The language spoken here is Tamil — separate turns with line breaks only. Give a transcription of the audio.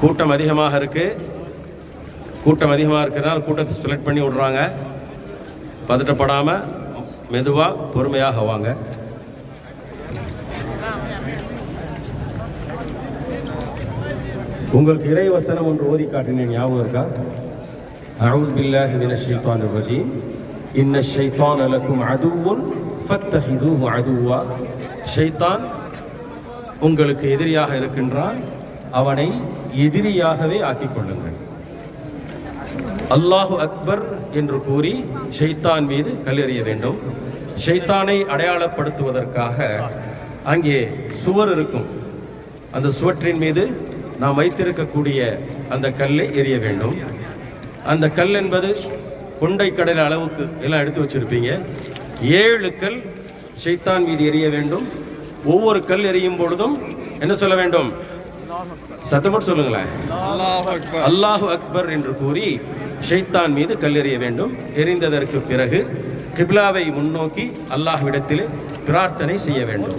கூட்டம் அதிகமாக இருக்கு. கூட்டம் அதிகமாக இருக்கிறதுனால கூட்டத்தை செலக்ட் பண்ணி விடுறாங்க. பதட்டப்படாமல் மெதுவாக பொறுமையாக வாங்க. உங்களுக்கு இறை வசனம் ஒன்று ஓதி காட்டினேன். ஞாபகம் இருக்கா? அவுது பில்லாஹி மினஷ் ஷைத்தான் ரஜி இன்ன ஷைத்தான் அலக்கும் அதுவும் ஃபத்தஹிது அதுவா. ஷைத்தான் உங்களுக்கு எதிரியாக இருக்கின்றான். அவனை எதிரியாகவே ஆக்கிக் கொள்ளுங்கள் அல்லாஹு அக்பர் என்று கூறி ஷைத்தான் மீது கல்லெறிய வேண்டும். ஷைத்தானை அடையாளப்படுத்துவதற்காக அங்கே சுவர் இருக்கும். அந்த சுவற்றின் மீது நாம் வைத்திருக்கக்கூடிய அந்த கல்லை எறிய வேண்டும். அந்த கல் என்பது கொண்டை கடல் அளவுக்கு எல்லாம் எடுத்து வச்சிருப்பீங்க. ஏழு கல் ஷைத்தான் மீது எறிய வேண்டும். ஒவ்வொரு கல் எரியும் பொழுதும் என்ன சொல்ல வேண்டும்? சத்தப்பட்டு சொல்லுங்களேன். அல்லாஹு அக்பர். என்று கூறி ஷைத்தான் மீது கல்லெறிய வேண்டும். எரிந்ததற்கு பிறகு கிப்லாவை முன்னோக்கி அல்லாஹ்விடத்தில் பிரார்த்தனை செய்ய வேண்டும்.